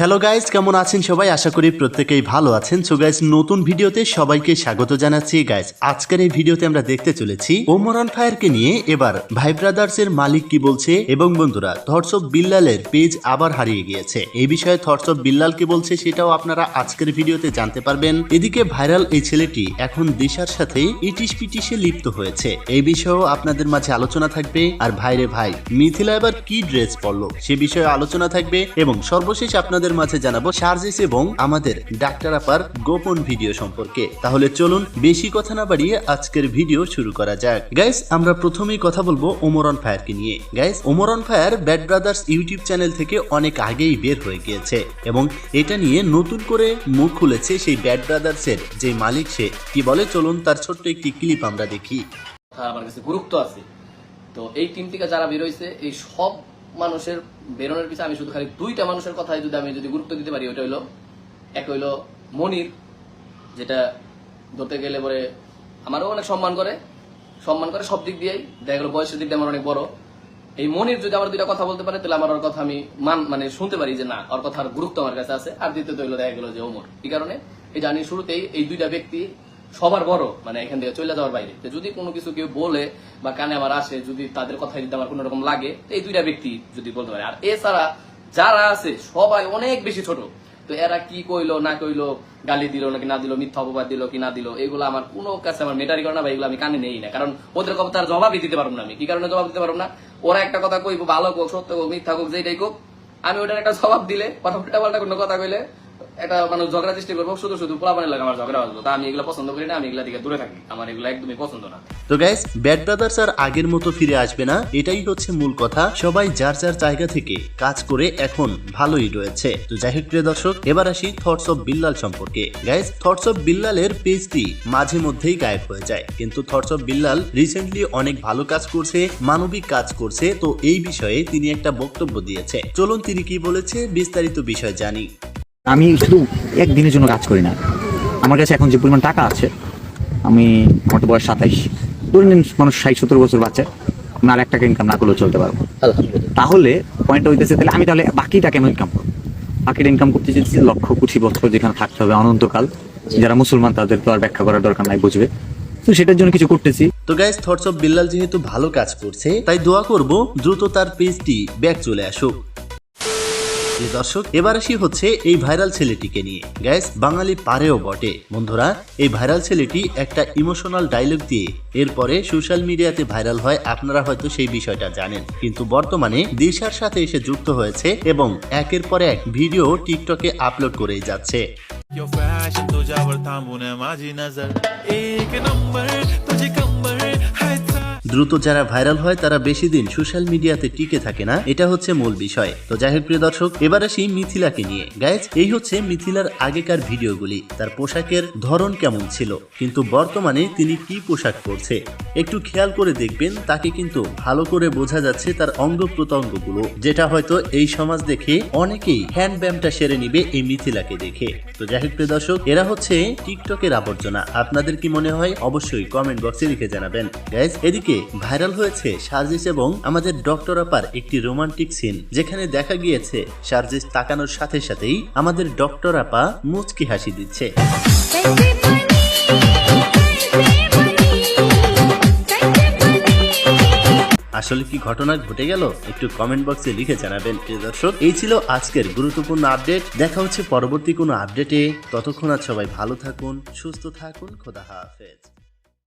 Hello guys কেমন আছেন সবাই? আশা করি প্রত্যেকেই ভালো আছেন। সো গাইস নতুন ভিডিওতে সবাইকে স্বাগত জানাচ্ছি। গাইস আজকের এই ভিডিওতে আমরা দেখতে চলেছি ওমরান ফায়ারকে নিয়ে। এবার ভাই ব্রাদার্স এর মালিক কি বলছে? এবং বন্ধুরা থটস অফ বিল্লালের পেজ আবার হারিয়ে গিয়েছে। এই বিষয়ে থটস অফ বিল্লাল কি বলছে সেটাও আপনারা আজকের ভিডিওতে জানতে পারবেন। এদিকে ভাইরাল এই ছেলেটি এখন দিশার সাথে ইটিশ পিটিশে লিপ্ত হয়েছে। এই বিষয়েও আপনাদের মাঝে আলোচনা থাকবে। আর ভাইরে ভাই, মিথিলা এবার কি ড্রেস পরলো? সে বিষয়ে আলোচনা থাকবে। এবং সর্বশেষ আপনাদের মাঝে জানাব সার্জিস এবং আমাদের ডাক্তার আপার গোপন ভিডিও সম্পর্কে। তাহলে চলুন বেশি কথা না বাড়িয়ে আজকের ভিডিও শুরু করা যাক। গাইস আমরা প্রথমেই কথা বলব ওমরন ফায়ারকে নিয়ে। Guys ওমরন fire bad brothers YouTube channel থেকে অনেক আগেই বের হয়ে গিয়েছে এবং এটা নিয়ে নতুন করে মুখ খুলেছে সেই ব্যাড ব্রাদার্সের যে মালিক সে। কি বলে? চলুন তার ছোট্ট একটি ক্লিপ আমরা দেখি। আমার কাছে গুরুত্ব আছে। তো এই টিম থেকে যারা বেরোইছে এই সব মানুষের বেরোনোর পিছনে আমি শুধু খালি দুইটা মানুষের কথাই যদি আমি যদি গুরুত্ব দিতে পারি ওটা হইল, এক হইল মনির, যেটা ধরতে গেলে পরে আমারও অনেক সম্মান করে সম্মান করে সব দিক দিয়েই, দেখা গেলো বয়সের দিক দিয়ে আমার অনেক বড়। এই মনির যদি আমার দুইটা কথা বলতে পারে, তাহলে আমার ওর কথা আমি মান মানে শুনতে পারি যে না, ওর কথার গুরুত্ব আমার কাছে আছে। আর দ্বিতীয়ত হইল, দেখা গেলো যে ওমর। এই কারণে এই জানি শুরুতেই এই দুইটা ব্যক্তি সবার বড় মানে এখান থেকে চলে যাওয়ার বাইরে। যদি কোনো কিছু কেউ বলে বা কানে আমার আসে, যদি তাদের কথা যদি আমার কোনো রকম লাগে এই দুইটা ব্যক্তি যদি বলতে পারে। আর এছাড়া যারা আছে, সবাই অনেক বেশি ছোট। তো এরা কি কইলো, না কইলো, গালি দিল নাকি না দিল, মিথ্যা অপবাদ দিল কি না দিল, এগুলো আমার কোনো কাছে আমার মেটারি করে না বা এগুলো আমি কানে নেই না। কারণ ওদের কথা তার জবাবই দিতে পারব না আমি। কি কারণে জবাব দিতে পারব না? ওরা একটা কথা কইবো, ভালো কোক, সত্য কোক, মিথ্যা কোক যেটাই কোক, আমি ওটার একটা জবাব দিলে কথা উল্টা কোনো কথা কইলে একটা মানুষ ঝগড়া চেষ্টা করব, শুধু শুধু পোলাপানি লাগে আমার ঝগড়া আসব তা আমি এগুলো পছন্দ করি না, আমি এগুলা থেকে দূরে থাকি। আমার এগুলো একদমই পছন্দ না। তো গাইস ব্যাড ব্রাদার্স আর আগের মতো ফিরে আসবে না, এটাই হচ্ছে মূল কথা। সবাই যার যার জায়গা থেকে কাজ করে এখন ভালোই রয়েছে। তো যাই হোক, প্রিয় দর্শক, এবার আসি থটস অফ বিল্লাল সম্পর্কে। গাইস থটস অফ বিল্লালের পেজটি মাঝে মধ্যেই গায়েব হয়ে যায়। কিন্তু থটস অফ বিল্লাল রিসেন্টলি অনেক ভালো কাজ করছে, মানবিক কাজ করছে, তো এই বিষয়ে তিনি একটা বক্তব্য দিয়েছে। চলুন তিনি কি বলেছে, বিস্তারিত বিষয় জানি। আমি শুধু একদিনের জন্য কাজ করি না। আমার কাছে এখন যে পরিমাণ টাকা আছে আমি আমার তো বয়স সাতাইশ। ধরে নিন মানুষ ষাট সত্তর বছর বাচ্চা না এক টাকা ইনকাম না করলেও চলতে পারব। তাহলে পয়েন্টটা হইতেছে তাহলে আমি তাহলে বাকিটা কেন ইনকাম করব। বাকিটা ইনকাম করতে চাইছি লক্ষ কোটি বছর যেখানে থাকতে হবে অনন্তকাল। যারা মুসলমান তাদের তো আর ব্যাখ্যা করার দরকার নাই বুঝবে। তো সেটার জন্য কিছু করতেছি। তো গাইস থটস অফ বিল্লাল যেহেতু ভালো কাজ করছে তাই দোয়া করব দ্রুত তার পেজটি ব্যাক চলে আসুক। প্রিয় দর্শক এবার আসি হচ্ছে এই ভাইরাল ছেলেটিকে নিয়ে গ্যাস বাঙালি পারেও বটে বন্ধুরা এই ভাইরাল ছেলেটি একটা ইমোশনাল ডায়লগ দিয়ে এরপরে সোশ্যাল মিডিয়াতে ভাইরাল হয় আপনারা হয়তো সেই বিষয়টা জানেন কিন্তু বর্তমানে দিশার সাথে এসে যুক্ত হয়েছে এবং একের পর এক ভিডিও টিকটকে আপলোড করেই যাচ্ছে Yo fashion तुझ्यावर थांबून माझी नजर एक नंबर तुझी कंबर हाय चा- দ্রুত যারা ভাইরাল হয়, তারা বেশি দিন সোশ্যাল মিডিয়াতে টিকে থাকে না, এটা হচ্ছে মূল বিষয়। তো যাই হোক, প্রিয় দর্শক, এবার আসি মিথিলাকে নিয়ে। গাইজ এই হচ্ছে মিথিলার আগেকার ভিডিওগুলি। তার পোশাকের ধরন কেমন ছিল? কিন্তু বর্তমানে তিনি কি পোশাক পরছে? একটু খেয়াল করে দেখবেন, তাকে কিন্তু ভালো করে বোঝা যাচ্ছে তার অঙ্গ প্রত্যঙ্গগুলো, যেটা হয়তো এই সমাজ দেখে অনেকেই হ্যান্ড ব্যায়ামটা সেরে নিবে এই মিথিলাকে দেখে। তো যাই হোক, প্রিয় দর্শক, এরা হচ্ছে টিকটকের আবর্জনা। আপনাদের কি মনে হয়? অবশ্যই কমেন্ট বক্সে লিখে জানাবেন। গাইজ এদিকে ভাইরাল হয়েছে সার্জিস এবং আমাদের ডক্টর আপার একটি রোমান্টিক সিন, যেখানে দেখা গিয়েছে সার্জিস তাকানোর সাথে সাথেই আমাদের ডক্টর আপা মুচকি হাসি দিচ্ছে। আসলে কি ঘটনা ঘটে গেল? একটু কমেন্ট বক্সে লিখে জানাবেন। প্রিয় দর্শক, এই ছিল আজকের গুরুত্বপূর্ণ আপডেট দেখা হচ্ছে পরবর্তী কোনো আপডেটে ততক্ষণ আর সবাই ভালো থাকুন, সুস্থ থাকুন। খোদা হাফেজ।